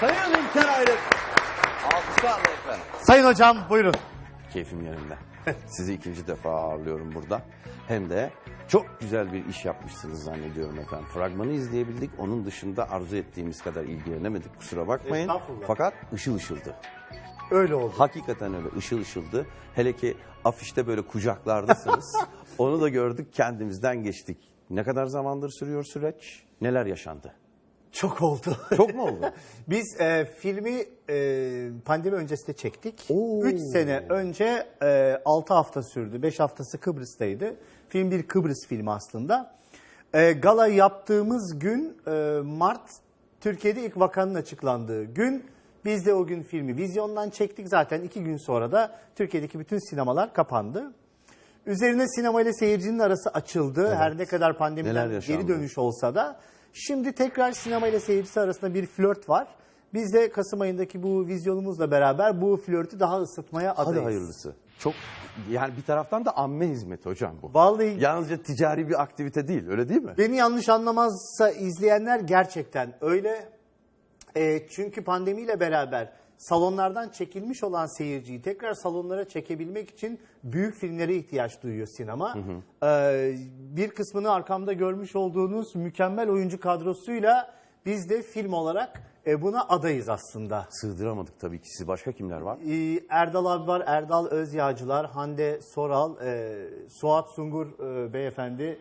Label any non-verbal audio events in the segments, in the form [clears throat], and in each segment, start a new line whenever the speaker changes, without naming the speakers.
Sayın İlker Ayrık. Alkışlarla efendim.
Sayın hocam buyurun.
Keyfim yerinde. Sizi ikinci defa ağırlıyorum burada. Hem de çok güzel bir iş yapmışsınız zannediyorum efendim. Fragmanı izleyebildik. Onun dışında arzu ettiğimiz kadar ilgilenemedik. Kusura bakmayın.
Estağfurullah.
Fakat ışıl ışıldı.
Öyle oldu.
Hakikaten öyle ışıl ışıldı. Hele ki afişte böyle kucaklardasınız. [laughs] Onu da gördük kendimizden geçtik. Ne kadar zamandır sürüyor süreç? Neler yaşandı?
Çok oldu.
Çok mu oldu? [laughs]
Biz e, filmi e, pandemi öncesinde çektik.
Oo.
3 sene önce e, 6 hafta sürdü. 5 haftası Kıbrıs'taydı. Film bir Kıbrıs filmi aslında. E, gala yaptığımız gün e, Mart Türkiye'de ilk vakanın açıklandığı gün. Biz de o gün filmi vizyondan çektik. Zaten 2 gün sonra da Türkiye'deki bütün sinemalar kapandı. Üzerine sinema ile seyircinin arası açıldı. Her ne kadar
Neler
pandemiden
yaşandı?
geri dönüş olsa da. Şimdi tekrar sinema ile seyircisi arasında bir flört var. Biz de Kasım ayındaki bu vizyonumuzla beraber bu flörtü daha ısıtmaya adayız.
Hadi hayırlısı. Çok yani bir taraftan da amme hizmeti hocam bu.
Vallahi
Yalnızca ticari bir aktivite değil öyle değil mi?
beni yanlış anlamazsa izleyenler gerçekten öyle. E, çünkü pandemiyle beraber salonlardan çekilmiş olan seyirciyi tekrar salonlara çekebilmek için büyük filmlere ihtiyaç duyuyor sinema. E, bir kısmını arkamda görmüş olduğunuz mükemmel oyuncu kadrosuyla biz de film olarak e, buna adayız aslında.
Sığdıramadık tabii ki. Siz başka kimler var?
Ee, Erdal abi var, Erdal Özyağcılar, Hande Soral, e, Suat Sungur e, beyefendi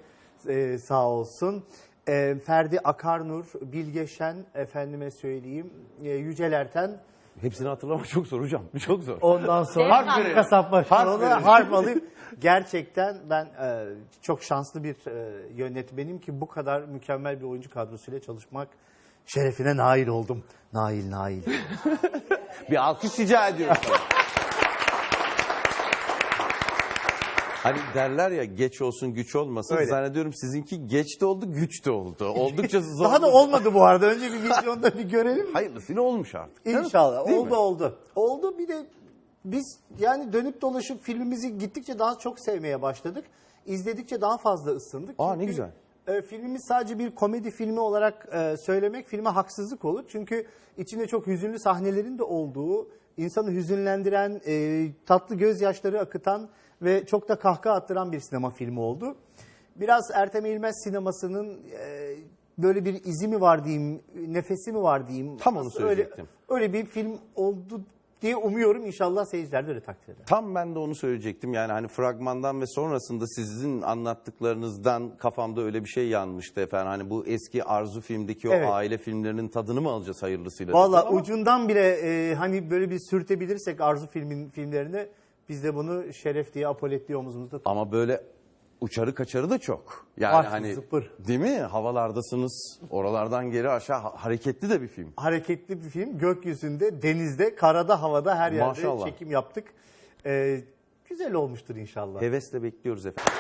e, sağ olsun. E, Ferdi Akarnur, Bilge Şen, efendime söyleyeyim, e, Yücel Erten.
Hepsini hatırlamak çok zor hocam. [laughs] Çok zor.
Ondan sonra
Harf verelim.
kasap
Harf
başkanı harf alayım. [laughs] Gerçekten ben e, çok şanslı bir e, yönetmenim ki bu kadar mükemmel bir oyuncu kadrosuyla çalışmak şerefine nail oldum. Nail, nail. [laughs]
Bir alkış rica ediyorum. Hani derler ya geç olsun güç olmasın.
Öyle.
Zannediyorum sizinki geç de oldu güç de oldu. Oldukça [laughs] zor.
Daha da olmadı bu arada. Önce bir vizyonda bir görelim.
Hayırlısıyla olmuş artık.
İnşallah.
Değil
oldu
mi?
oldu. Oldu bir de biz yani dönüp dolaşıp filmimizi gittikçe daha çok sevmeye başladık. İzledikçe daha fazla ısındık.
Aa, ne güzel.
e, filmimiz sadece bir komedi filmi olarak e, söylemek filme haksızlık olur. Çünkü içinde çok hüzünlü sahnelerin de olduğu, insanı hüzünlendiren, e, tatlı gözyaşları akıtan ve çok da kahkaha attıran bir sinema filmi oldu. Biraz Ertem Eğilmez sinemasının e, böyle bir izi mi var diyeyim, nefesi mi var diyeyim.
Tam onu
Aslında öyle-
söyleyecektim.
Öyle, bir film oldu diye umuyorum. İnşallah seyirciler de öyle takdir eder.
Tam ben de onu söyleyecektim. Yani hani fragmandan ve sonrasında sizin anlattıklarınızdan kafamda öyle bir şey yanmıştı efendim. Hani bu eski Arzu filmdeki o
Evet.
aile filmlerinin tadını mı alacağız hayırlısıyla?
Valla ucundan bile e, hani böyle bir sürtebilirsek Arzu filmin filmlerini biz de bunu şeref diye apolet diye omuzumuzda tutuyoruz.
Ama böyle uçarı kaçarı da çok. Yani
Var,
hani
zıpır.
değil mi? Havalardasınız. Oralardan geri aşağı ha- hareketli de bir film.
Hareketli bir film. Gökyüzünde, denizde, karada, havada her yerde
Maşallah.
çekim yaptık. E, güzel olmuştur inşallah.
Hevesle bekliyoruz efendim.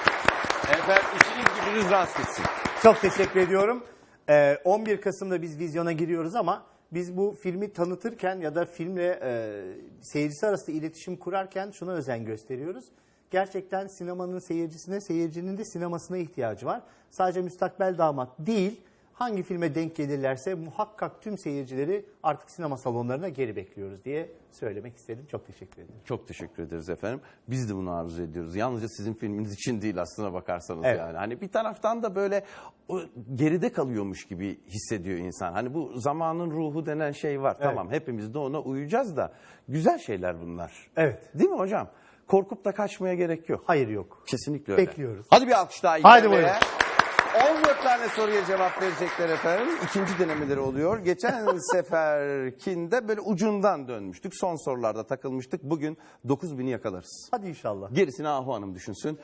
Efendim işiniz gücünüz rast gitsin.
Çok teşekkür ediyorum. Ee, 11 Kasım'da biz vizyona giriyoruz ama biz bu filmi tanıtırken ya da filmle e, seyircisi arasında iletişim kurarken şuna özen gösteriyoruz. Gerçekten sinemanın seyircisine, seyircinin de sinemasına ihtiyacı var. Sadece müstakbel damat değil, hangi filme denk gelirlerse muhakkak tüm seyircileri artık sinema salonlarına geri bekliyoruz diye söylemek istedim. Çok teşekkür ederim.
Çok teşekkür ederiz efendim. Biz de bunu arzu ediyoruz. Yalnızca sizin filminiz için değil aslına bakarsanız
Evet.
yani. Hani bir taraftan da böyle o geride kalıyormuş gibi hissediyor insan. Hani bu zamanın ruhu denen şey var. Tamam hepimiz de ona uyacağız da güzel şeyler bunlar.
Evet.
Değil mi hocam? Korkup da kaçmaya gerek yok.
Hayır yok.
Kesinlikle öyle.
Bekliyoruz.
Hadi bir alkış daha. Bey'e.
buyurun.
14 tane soruya cevap verecekler efendim. İkinci denemeleri oluyor. Geçen [laughs] seferkinde böyle ucundan dönmüştük. Son sorularda takılmıştık. Bugün 9000'i yakalarız.
Hadi inşallah.
Gerisini Ahu Hanım düşünsün.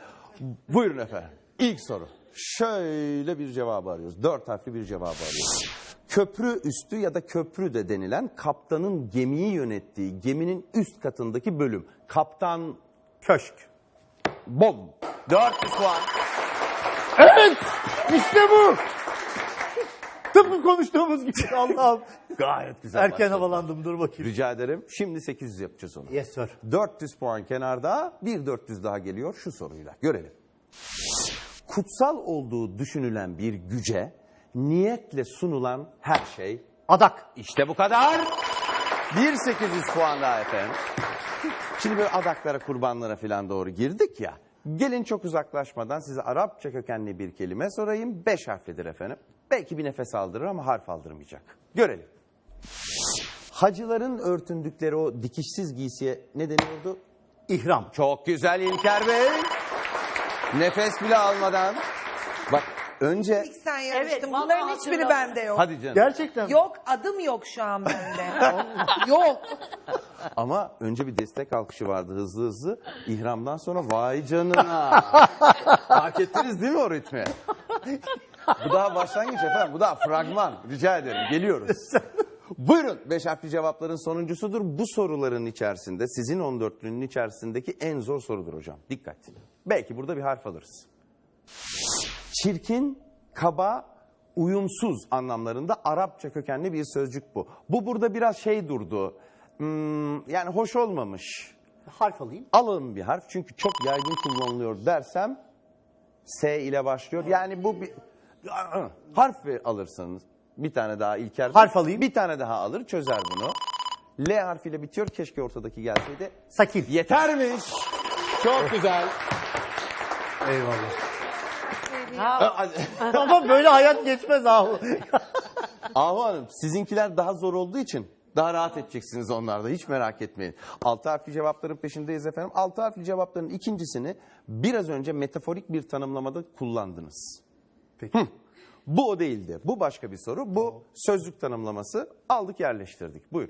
Buyurun efendim. İlk soru. Şöyle bir cevabı arıyoruz. Dört harfli bir cevabı arıyoruz. Köprü üstü ya da köprü de denilen kaptanın gemiyi yönettiği geminin üst katındaki bölüm. Kaptan
Köşk.
bom. 400 puan.
Evet! İşte bu! Tıpkı konuştuğumuz gibi Allah'ım.
Gayet güzel
Erken
başladı.
havalandım dur bakayım.
Rica ederim. Şimdi 800 yapacağız onu.
Yes sir.
400 puan kenarda, bir 400 daha geliyor şu soruyla. Görelim. Kutsal olduğu düşünülen bir güce niyetle sunulan her şey
Adak.
işte bu kadar. Bir 800 puan daha efendim. Şimdi böyle adaklara, kurbanlara falan doğru girdik ya. Gelin çok uzaklaşmadan size Arapça kökenli bir kelime sorayım. Beş harflidir efendim. Belki bir nefes aldırır ama harf aldırmayacak. Görelim. Hacıların örtündükleri o dikişsiz giysiye ne deniyordu?
İhram.
Çok güzel İlker Bey. Nefes bile almadan. Önce...
İlk sen yarıştın.
Evet,
Bunların
vallahi
hiçbiri
hatırladım.
bende yok.
Hadi canım.
Gerçekten. mi?
Yok adım yok şu an bende. [laughs] yok.
Ama önce bir destek alkışı vardı hızlı hızlı. İhramdan sonra vay canına. [laughs] Fark ettiniz değil mi o ritmi? Bu daha başlangıç efendim. Bu daha fragman. Rica ederim. Geliyoruz. [laughs] Buyurun. Beş harfli cevapların sonuncusudur. Bu soruların içerisinde sizin 14'lünün içerisindeki en zor sorudur hocam. Dikkat. Belki burada bir harf alırız. Çirkin, kaba, uyumsuz anlamlarında Arapça kökenli bir sözcük bu. Bu burada biraz şey durdu. Hmm, yani hoş olmamış.
Harf alayım.
Alın bir harf çünkü çok yaygın kullanılıyor dersem S ile başlıyor. Yani bu bir harf ver- alırsanız bir tane daha İlker
Harf alayım.
Bir tane daha alır çözer bunu. L harfiyle bitiyor. Keşke ortadaki gelseydi.
Sakin.
Yetermiş. Çok güzel.
Eyvallah.
Ha, [laughs]
Ama böyle hayat geçmez ahu. [laughs]
Ahu Hanım sizinkiler daha zor olduğu için daha rahat edeceksiniz onlarda hiç merak etmeyin. Altı harfli cevapların peşindeyiz efendim. Altı harfli cevapların ikincisini biraz önce metaforik bir tanımlamada kullandınız.
Peki.
Bu o değildi. Bu başka bir soru. Bu sözlük tanımlaması. Aldık yerleştirdik. Buyur.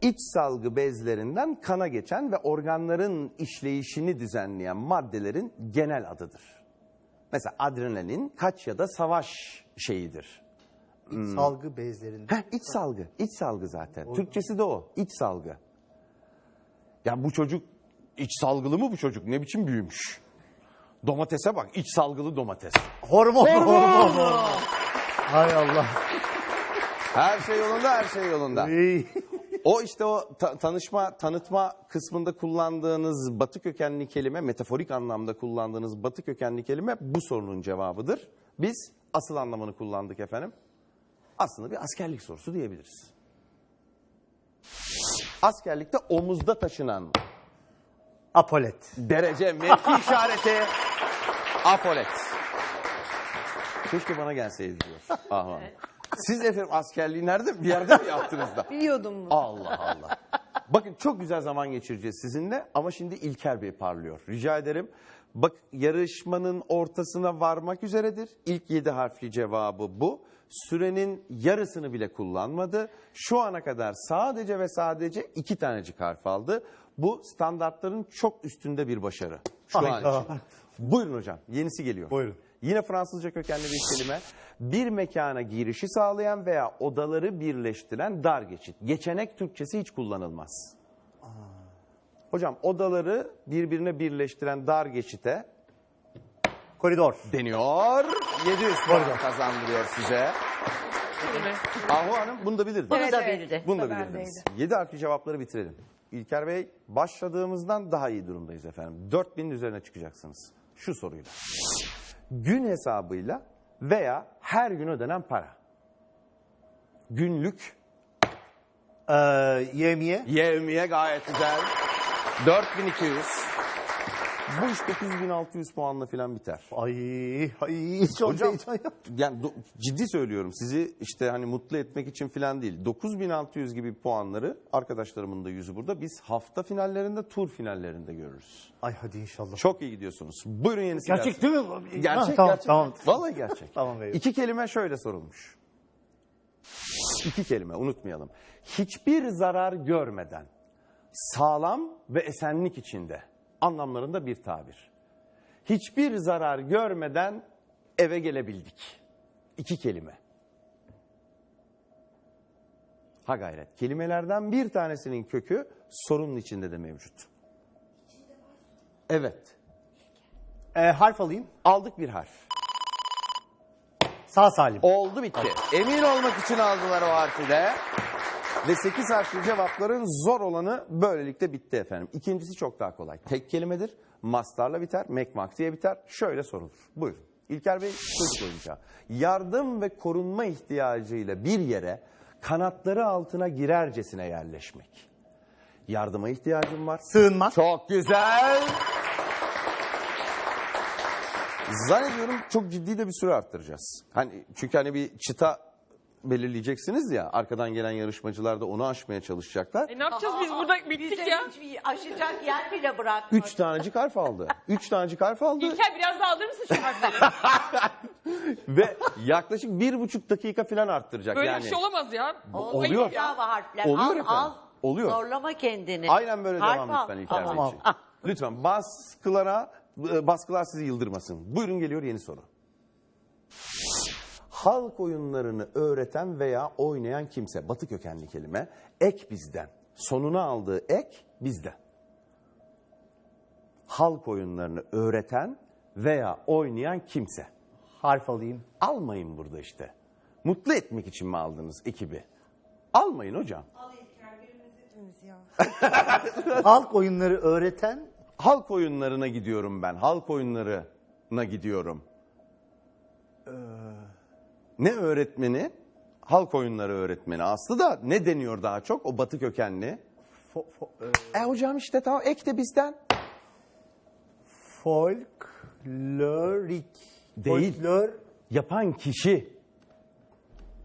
İç salgı bezlerinden kana geçen ve organların işleyişini düzenleyen maddelerin genel adıdır. Mesela adrenalin kaç ya da savaş şeyidir.
Salgı bezlerinde.
Heh, iç salgı. iç salgı zaten. Türkçesi de o. iç salgı. Ya bu çocuk iç salgılı mı bu çocuk? Ne biçim büyümüş? Domatese bak. iç salgılı domates.
Hormon. Hormon. Hay Allah.
Her şey yolunda, her şey yolunda. O işte o ta- tanışma, tanıtma kısmında kullandığınız batı kökenli kelime, metaforik anlamda kullandığınız batı kökenli kelime bu sorunun cevabıdır. Biz asıl anlamını kullandık efendim. Aslında bir askerlik sorusu diyebiliriz. Askerlikte omuzda taşınan
Apolet.
derece, mevki [laughs] işareti apolet. Keşke bana gelseydi diyor. Aha. Siz efendim askerliği nerede? Bir yerde mi yaptınız da? [laughs]
Biliyordum bunu.
Allah Allah. Bakın çok güzel zaman geçireceğiz sizinle ama şimdi İlker Bey parlıyor. Rica ederim. Bak yarışmanın ortasına varmak üzeredir. İlk yedi harfli cevabı bu. Sürenin yarısını bile kullanmadı. Şu ana kadar sadece ve sadece iki tanecik harf aldı. Bu standartların çok üstünde bir başarı. Şu an
Hayda.
için. Buyurun hocam yenisi geliyor.
Buyurun.
Yine Fransızca kökenli bir kelime. Bir mekana girişi sağlayan veya odaları birleştiren dar geçit. Geçenek Türkçesi hiç kullanılmaz. Hocam odaları birbirine birleştiren dar geçite
Koridor.
deniyor. 700 puan kazandırıyor size. Ahu Hanım bunu da bilirdi.
Bunu da bildi.
Bunu da
Bu da
bilirdiniz. 7 harfli cevapları bitirelim. İlker Bey başladığımızdan daha iyi durumdayız efendim. 4000'in üzerine çıkacaksınız. Şu soruyla. Gün hesabıyla veya her gün ödenen para. Günlük
Ee, yemiye.
yevmiye gayet güzel. 4200. Bu iş 9600 puanla falan biter.
Ay, ay çok
Hocam-
heyecan yaptım.
Yani do- ciddi söylüyorum sizi işte hani mutlu etmek için falan değil. 9600 gibi puanları arkadaşlarımın da yüzü burada. Biz hafta finallerinde, tur finallerinde görürüz.
Ay hadi inşallah.
Çok iyi gidiyorsunuz. Buyurun yenisi
Gerçek
gelsin.
değil mi?
Gerçek,
Ha, tamam,
gerçek.
Tamam.
Vallahi gerçek. [laughs]
Tamam beyim.
İki kelime şöyle sorulmuş. İki kelime unutmayalım. Hiçbir zarar görmeden sağlam ve esenlik içinde anlamlarında bir tabir. Hiçbir zarar görmeden eve gelebildik. İki kelime. Ha gayret. Kelimelerden bir tanesinin kökü sorunun içinde de mevcut. Evet.
Ee, harf alayım.
Aldık bir harf.
Sağ salim.
Oldu bitti. Emin olmak için aldılar o harfi de. Ve 8 harfli cevapların zor olanı böylelikle bitti efendim. İkincisi çok daha kolay. Tek kelimedir. Mastarla biter. Mekmak diye biter. Şöyle sorulur. Buyurun. İlker Bey çocuk oyuncağı. Yardım ve korunma ihtiyacıyla bir yere Kanatları altına girercesine yerleşmek. Yardıma ihtiyacım var.
Sığınmak.
Çok güzel. Zannediyorum çok ciddi de bir süre arttıracağız. Hani çünkü hani bir çıta belirleyeceksiniz ya arkadan gelen yarışmacılar da onu aşmaya çalışacaklar.
E ne yapacağız biz burada bittik
Bize
ya.
aşacak yer bile bırakmadı.
Üç tanecik harf aldı. Üç tanecik harf aldı
İlker biraz daha alır mısın şu harfleri? [laughs]
ve yaklaşık bir buçuk dakika falan arttıracak.
Böyle
yani.
bir şey olamaz ya.
Oluyor.
Ya.
Harfler.
Oluyor
al
efendim.
al.
Oluyor.
Zorlama kendini.
Aynen böyle
Harf
devam
al.
lütfen İlker
Tamam.
Beyciğim. [laughs] Lütfen baskılara, baskılar sizi yıldırmasın. Buyurun geliyor yeni soru. Halk oyunlarını öğreten veya oynayan kimse, batı kökenli kelime, ek bizden. Sonuna aldığı ek bizden. Halk oyunlarını öğreten veya oynayan kimse.
Harf alayım.
Almayın burada işte. Mutlu etmek için mi aldınız ekibi? Almayın hocam. [laughs]
Halk oyunları öğreten
Halk oyunlarına gidiyorum ben. Halk oyunlarına gidiyorum. Ne öğretmeni? Halk oyunları öğretmeni. Aslı da ne deniyor daha çok? O batı kökenli.
fo- fo- e,
E hocam işte tamam ek de bizden.
folklorik.
Değil.
Folklor,
Yapan kişi.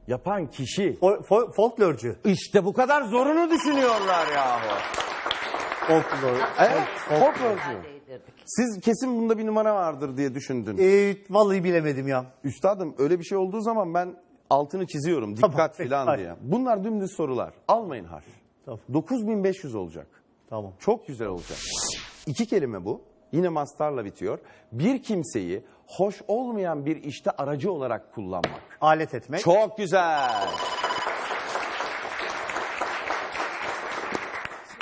Yapan kişi.
fol, fol, folklorcu.
İşte bu kadar zorunu düşünüyorlar yahu.
Folklor.
Evet, folklorcu. Siz kesin bunda bir numara vardır diye düşündün.
Ee, vallahi bilemedim ya.
Üstadım öyle bir şey olduğu zaman ben altını çiziyorum.
Tamam,
Dikkat
peki,
filan diye. Bunlar dümdüz sorular. Almayın harf.
Tamam.
9500 olacak.
Tamam.
Çok güzel olacak. İki kelime bu. Yine mastarla bitiyor. Bir kimseyi hoş olmayan bir işte aracı olarak kullanmak.
Alet etmek.
Çok güzel.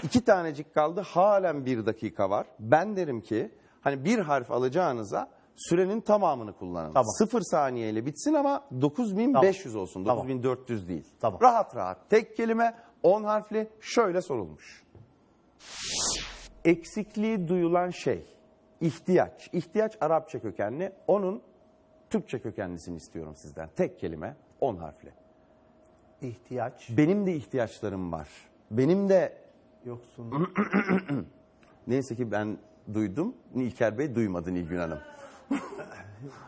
İki tanecik kaldı. Halen bir dakika var. Ben derim ki hani bir harf alacağınıza sürenin tamamını kullanın.
Tamam.
Sıfır saniyeyle bitsin ama 9500 olsun.
Tamam.
9400 değil.
Tamam.
Rahat rahat. Tek kelime 10 harfli şöyle sorulmuş. Eksikliği duyulan şey. ihtiyaç. İhtiyaç Arapça kökenli. Onun Türkçe kökenlisini istiyorum sizden. Tek kelime 10 harfli.
ihtiyaç.
Benim de ihtiyaçlarım var. Benim de
Yoksun. [clears throat]
neyse ki ben duydum. İlker Bey duymadı Nilgün Hanım. [laughs]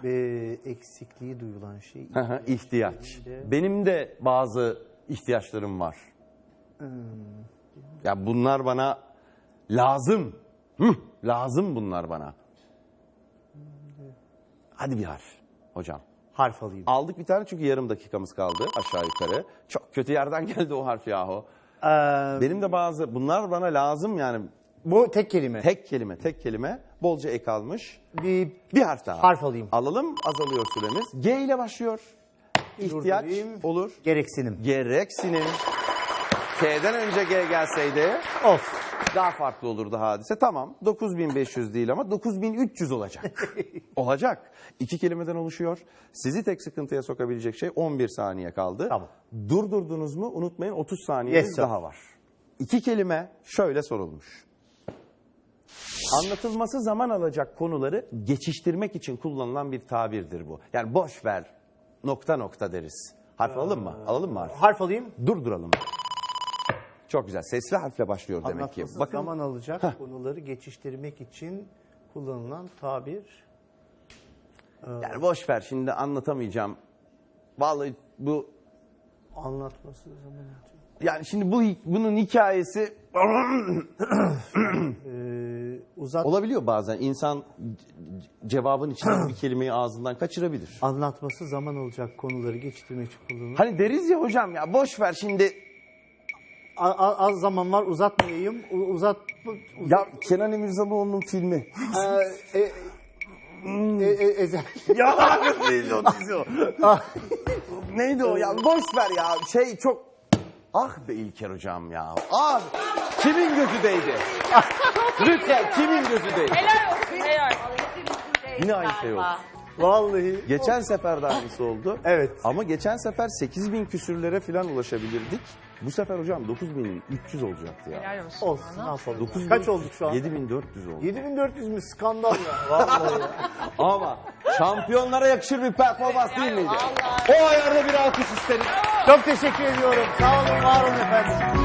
Ee, eksikliği duyulan şey.
Hı, İhtiyaç. Benim de bazı ihtiyaçlarım var. Ya bunlar bana lazım. Hı, lazım bunlar bana. Hadi bir harf hocam.
Harf alayım.
Aldık bir tane çünkü yarım dakikamız kaldı aşağı yukarı. Çok kötü yerden [laughs] geldi o harf yahu.
Ee,
Benim de bazı bunlar bana lazım yani
bu tek kelime.
tek kelime tek kelime bolca ek almış.
Bir
Bir harf daha.
Harf alayım.
Alalım azalıyor süremiz. G ile başlıyor. İhtiyaç
Durdurayım.
olur.
gereksinim.
Gereksinim. K'den önce G gelseydi
Of.
Daha farklı olurdu hadise. Tamam 9500 değil ama 9300 olacak. [laughs] olacak. İki kelimeden oluşuyor. Sizi tek sıkıntıya sokabilecek şey 11 saniye kaldı.
Tamam.
Durdurdunuz mu unutmayın 30 saniyeniz
Yes, sir.
daha var. İki kelime şöyle sorulmuş. Anlatılması zaman alacak konuları geçiştirmek için kullanılan bir tabirdir bu. Yani boş ver nokta nokta deriz. Harf alalım mı? Alalım mı harf?
Harf alayım.
Durduralım. Çok güzel. Sesli harfle başlıyor demek ki.
Anlatması
Bakın
zaman alacak
Heh.
konuları geçiştirmek için kullanılan tabir.
yani boş ver şimdi anlatamayacağım. Vallahi bu
Anlatması zaman alacak.
yani şimdi bu bunun hikayesi
Ee, uzat.
olabiliyor bazen. İnsan c- cevabın içinden bir kelimeyi ağzından kaçırabilir.
Anlatması zaman alacak konuları geçiştirmek için kullanılan.
Hani deriz ya hocam ya boş ver şimdi.
A- a- az zaman var uzatmayayım. U- uzat. uz-
Ya Kenan İmirzalıoğlu'nun filmi.
Ee, e, e, e, ezel. [laughs]
ya neydi o dizi o? Neydi o ya boş ver ya şey çok Ah be İlker hocam ya. Ah kimin gözü değdi? Lütfen kimin gözü değdi?
Helal olsun helal.
Yine aynı şey oldu.
Vallahi.
Geçen sefer de aynısı oldu.
Evet.
Ama geçen sefer 8000 küsürlere falan ulaşabilirdik. Bu sefer hocam 9300 olacaktı ya.
Helal olsun.
Olsun yapalım.
9400,
Kaç olduk şu an?
7400 oldu.
7400 mü skandal ya. Vallahi. ya. [laughs]
Ama şampiyonlara yakışır bir performans değil miydi? O ayarda bir alkış isteriz.
Çok teşekkür ediyorum. Sağ olun, var olun efendim.